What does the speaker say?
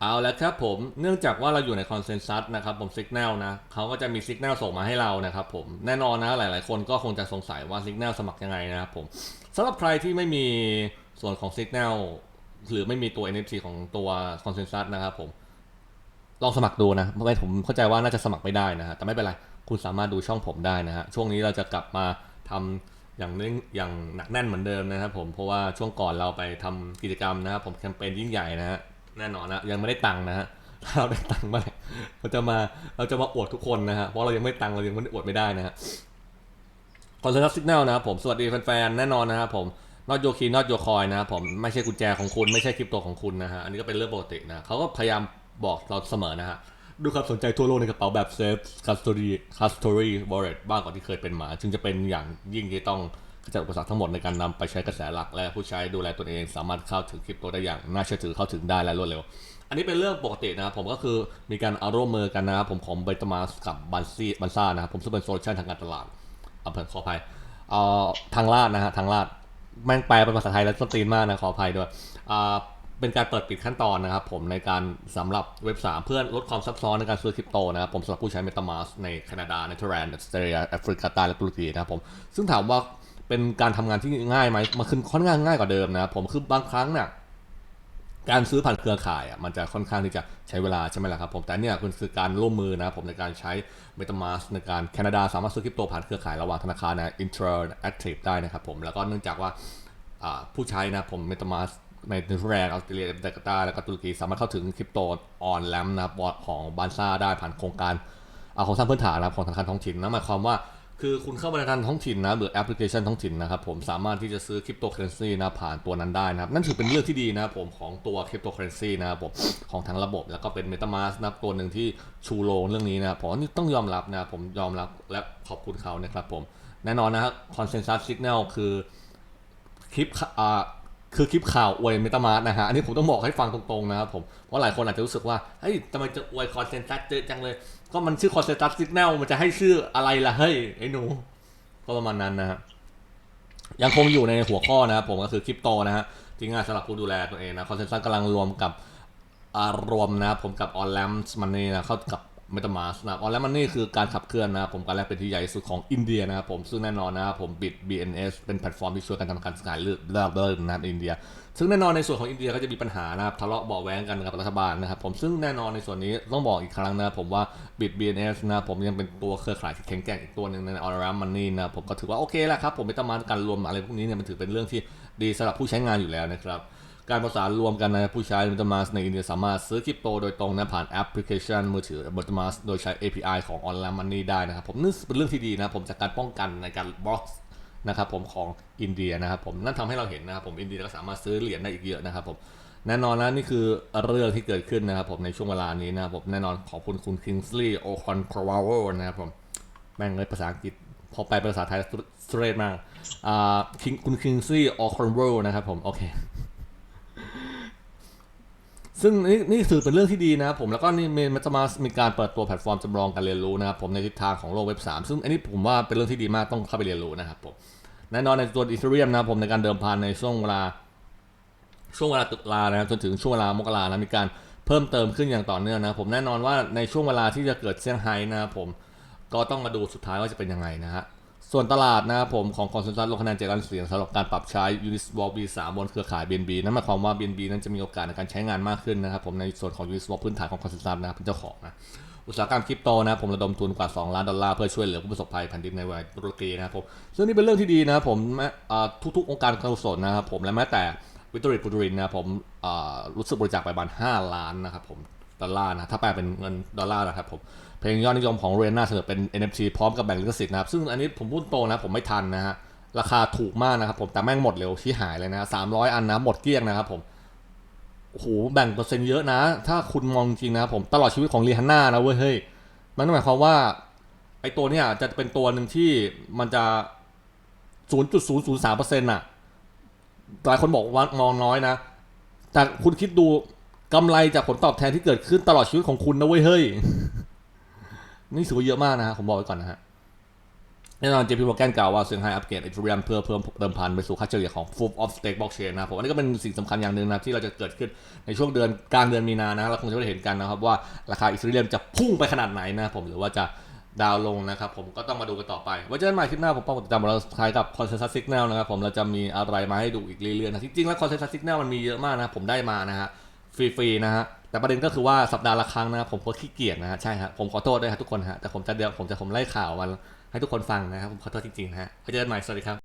เอาแล้วครับผมเนื่องจากว่าเราอยู่ในคอนเซน s ัสนะครับผมสัญญาณนะเขาก็จะมีสัญญาณส่งมาให้เรานะครับผมแน่นอนนะหลาย ๆ คนก็คงจะสงสัยว่าสัญญาณสมัครยังไงนะครับผมสำหรับใครที่ไม่มีส่วนของสัญญาณหรือไม่มีตัว NFT ของตัวคอนเซน s ัสนะครับผมลองสมัครดูนะไม่ผมเข้าใจว่าน่าจะสมัครไม่ได้นะฮะแต่ไม่เป็นไรคุณสามารถดูช่องผมได้นะฮะช่วงนี้เราจะกลับมาทำอย่างเร่งอย่างหนักแน่นเหมือนเดิมนะครับผมเพราะว่าช่วงก่อนเราไปทำกิจกรรมนะครับผมแคมเปญยิ่งใหญ่นะฮะ แน่นอนนะยังไม่ได้ตังค์นะฮะถ้าเราได้ตังค์มื่อไหร่เราจะมาเราจะมาอวดทุกคนนะฮะเพราะเรายังไม่ตังค์เรายังไม่ได้อวดไม่ได้นะฮะคอนเซปต์ตสิกแนลนะครับผมสวัสดีแฟนๆแน่นอนนะครับผมนอตโยคีนอตโยคอยนะครับผมไม่ใช่กุญแจของคุณไม่ใช่คริปโตของคุณนะฮะอันนี้ก็เป็นเรื่องปกตินะเขาก็พยายามบอกเราเสมอนะฮะดูความสนใจทั่วโลกในกระเป๋าแบบ Safe Custody Custody Wallet บ้างกว่าที่เคยเป็นมา จึงจะเป็นอย่างยิ่งที่ต้อง จัดอุปสรรคทั้งหมดในการนำไปใช้กระแสหลักและผู้ใช้ดูแลตนเอง สามารถเข้าถึงคริปโตได้อย่างน่าเชื่อถือเข้าถึงได้และรวดเร็ว อันนี้เป็นเรื่องปกตินะครับผมก็คือมีการเอาร่วมมือกันนะครับผมของเบตมาสกับบันซี่บันซ่านะครับผมซึ่งเป็นโซลูชันทางการตลาดเอาเพิ่ขออภัยเอ่อทางลาดนะฮะทางลาดแม่งแปลเป็นภาษาไทยแล้วสตรีนมากนะขออภัยด้วยอ่าเป็นการเปิดปิดขั้นตอนนะครับผมในการสำหรับเว็บ 3 เพื่อลดความซับซ้อนในการซื้อคริปโตนะครับผมสำหรับผู้ใช้ MetaMask ในแคนาดาเนเธอร์แลนด์ออสเตรเลียแอฟริกาใต้และตุรกีนะครับผมซึ่งถามว่า เป็นการทำงานที่ง่ายไหมมันคือค่อนข้างง่ายกว่าเดิมนะครับผมคือบางครั้งเนี่ยการซื้อผ่านเครือข่ายอะมันจะค่อนข้างที่จะใช้เวลาใช่ไหมล่ะครับผมแต่เนี่ยมันคือการร่วมมือนะครับผมในการใช้ MetaMask ในการแคนาดาสามารถซื้อคริปโตผ่านเครือข่ายระหว่างธนาคารนะ Interactive ได้นะครับผมแล้วก็เนื่องจากว่าผู้ใช้นะผม MetaMask ในนเธอร์แลนด์ออสเตรเลียจาการ์ตาและก็ตุรกีสามารถเข้าถึงคริปโตออนแลมนะครับของบานซ่าได้ผ่านโครงการอาของสร้างพื้นฐานนะครับของธนาคารท้องถิ่นนั่นหมายความว่า คือคุณเข้ามาในธนาคารท้องถิ่นนะหรือแอปพลิเคชันท้องถิ่นนะครับผมสามารถที่จะซื้อคริปโตเคอเรนซีนะผ่านตัวนั้นได้นะครับนั่นถือเป็นเรื่องที่ดีนะครับผมของตัวคริปโตเคอเรนซีนะครับผมของทั้งระบบแล้วก็เป็นเมตามาสนะครับตัวหนึ่งที่ชูโรงเรื่องนี้นะครับผมนี่ต้องยอมรับนะผมยอมรับและขอบคุณเขานะครับผมแน่นอนนะครับคอนเซนแซสซิกแนลคือคลิปอ่า คือคลิปข่าวอวยเมตามาร์นะฮะ อันนี้ผมต้องบอกให้ฟังตรงๆนะครับผม เพราะหลายคนอาจจะรู้สึกว่า เฮ้ยทำไมจะอวยคอนเซนซัสเยอจังเลย ก็มันชื่อคอนเซนซัสสิกแนลมันจะให้ชื่ออะไรล่ะ เฮ้ย ไอ้หนู ก็ประมาณนั้นนะฮะ ยังคงอยู่ในหัวข้อนะครับผมก็คือคริปโตนะฮะ จริงๆสำหรับผู้ดูแลตัวเองนะคอนเซนซัสกำลังรวมกับอารวมนะครับผมกับออนแลมส์มันนี่นะเข้ากับ m e t a m a s นะออนแลมมันนี่คือการขับเคลื่อนนะครับผมการแรกเป็นที่ใหญ่สุดของอินเดียนะครับผมซึ่งแน่นอนนะครับผม Bit BNS เป็นแพลตฟอร์มที่ช่วยกันทำการขายเลือกเลือกเลิกนะครับอินเดีย ซึ่งแน่นอนในส่วนของอินเดียก็จะมีปัญหานะครับทะเลาะเบาแว้งกันกับรัฐบาลนะครับผมซึ่งแน่นอนในส่วนนี้ต้องบอกอีกครั้งนะครับผมว่า Bit BNS นะครับผมยังเป็นตัวเครือข่ายที่แข็งแกร่งอีกตัวหนึ่งในออร์รัมมันนี่นะครับผมก็ถือว่าโอเคแหล้วครับผมไม่ต้องมาการรวมอะไรพวกนี้เนี่ยมันถือเป็นเรื่องที่ดีสำหรับผู้ใช้งานอยู่แล้วนะครับ การประสานรวมกันนะผู้ใช้ MetaMask ในอินเดียสามารถซื้อคริปโตโดยตรงนะผ่านแอปพลิเคชันมือถือ MetaMask โดยใช้ API ของ Online Money ได้นะครับผมนี่เป็นเรื่องที่ดีนะผมจากการป้องกันในการบล็อกนะครับผมของอินเดียนะครับผมนั่นทำให้เราเห็นนะครับผมอินเดียก็สามารถซื้อเหรียญได้อีกเยอะนะครับผมแน่นอนนะนี่คือเรื่องที่เกิดขึ้นนะครับผมในช่วงเวลานี้นะครับผมแน่นอนขอบคุณคุณ Kingsley O'Con c r o w e l นะครับผมแม่งเลยภาษาอังกฤษพอไปเป็นภาษาไทยสเตรทมากอ่า King- คุณ Kingsley O'Con w e l นะครับผมโอเค ซึ่งนี่นี่ถือเป็นเรื่องที่ดีนะครับผมแล้วก็นี่มันจะมามีการเปิดตัวแพลตฟอร์มจำลองการเรียนรู้นะครับผมในทิศทางของโลกเว็บ 3 ซึ่งอันนี้ผมว่าเป็นเรื่องที่ดีมากต้องเข้าไปเรียนรู้นะครับผมแน่นอนในตัวอีเทเรียมนะครับผมในการเดิมพันในช่วงเวลาช่วงเวลาตุลานะครับจนถึงช่วงเวลามกรานะมีการเพิ่มเติมขึ้นอย่างต่อเนื่องนะครับผมแน่นอนว่าในช่วงเวลาที่จะเกิดเซี่ยงไฮ้นะครับผมก็ต้องมาดูสุดท้ายว่าจะเป็นยังไงนะฮะ ส่วนตลาดนะครับผมของคอนเซนแซสลงคะแนนเจ็ดล้านเสียงสำหรับการปรับใช้ Uniswap V3 บนเครือข่าย BNB นั่นหมายความว่า BNB นั้นจะมีโอกาสในการใช้งานมากขึ้นนะครับผมในส่วนของ Uniswap พื้นฐานของคอนเซนแซสนะครับเป็นเจ้าของนะอุตสาหกรรมคริปโตนะครับผมระดมทุนกว่า 2 ล้านดอลลาร์เพื่อช่วยเหลือผู้ประสบภัยแผ่นดินในวัยตุรกีนะครับผมซึ่งนี่เป็นเรื่องที่ดีนะครับผมทุกๆ องค์การกุศลนะครับผมและแม้แต่วิตริตปุตรินนะครับผมรู้สึกบริจาคไปประมาณ5ล้านนะครับผม ดอลลาร์นะถ้าแปลเป็นเงินดอลลาร์นะครับผมเพลงยอดนิยมของเรนน่าเสนอเป็น NFT พร้อมกับแบ่งลิขสิทธิ์นะครับซึ่งอันนี้ผมพูดตรงนะผมไม่ทันนะฮะราคาถูกมากนะครับผมแต่แม่งหมดเร็วชี้หายเลยนะสามร้อยอันนะหมดเกลี้ยงนะครับผมโอ้โหแบ่งเปอร์เซ็นต์เยอะนะ ถ้าคุณมองจริงนะครับผมตลอดชีวิตของรีฮันน่านะเว้ยเฮ้ยมันหมายความว่าไอตัวเนี้ยจะเป็นตัวหนึ่งที่มันจะ0.003%น่ะหลายคนบอกว่ามองน้อยนะ แต่คุณคิดดู กำไรจากผลตอบแทนที่เกิดขึ้นตลอดชีวิตของคุณนะเว้ยเฮ้ย นี่ถือว่าเยอะมากนะฮะผมบอกไว้ก่อนนะฮะแน่นอน JP Morgan กล่าวว่าเซี่ยงไฮ้อัปเกรด Ethereum เพื่อเพิ่มเดิมพันไปสู่ค่าเฉลี่ยของ Proof of Stake Blockchain นะผมอันนี้ก็เป็นสิ่งสำคัญอย่างหนึ่งนะที่เราจะเกิดขึ้นในช่วงเดือนกลางเดือนมีนานะเราคงจะได้เห็นกันนะครับว่าราคา Ethereum จะพุ่งไปขนาดไหนนะผมหรือว่าจะดาวน์ลงนะครับผมก็ต้องมาดูกันต่อไปไว้เจอกันใหม่คลิปหน้าผมป้องกันติดตามเราท้ายกับ Consensus Signal นะครับผมเราจะมีอะไรมาให้ดูอีกเรื่อยๆนะจริงๆแล้ว Consensus Signal มันมีเยอะมากนะผมได้มานะฮะ ฟรีๆนะฮะแต่ประเด็นก็คือว่าสัปดาห์ละครั้งนะครับผมก็ขี้เกียจนะฮะใช่ฮะผมขอโทษด้วยครับทุกคนฮะแต่ผมจะเดี๋ยวผมจะผมไล่ข่าววันให้ทุกคนฟังนะครับผมขอโทษจริงๆนะฮะไว้เจอกันใหม่สวัสดีครับ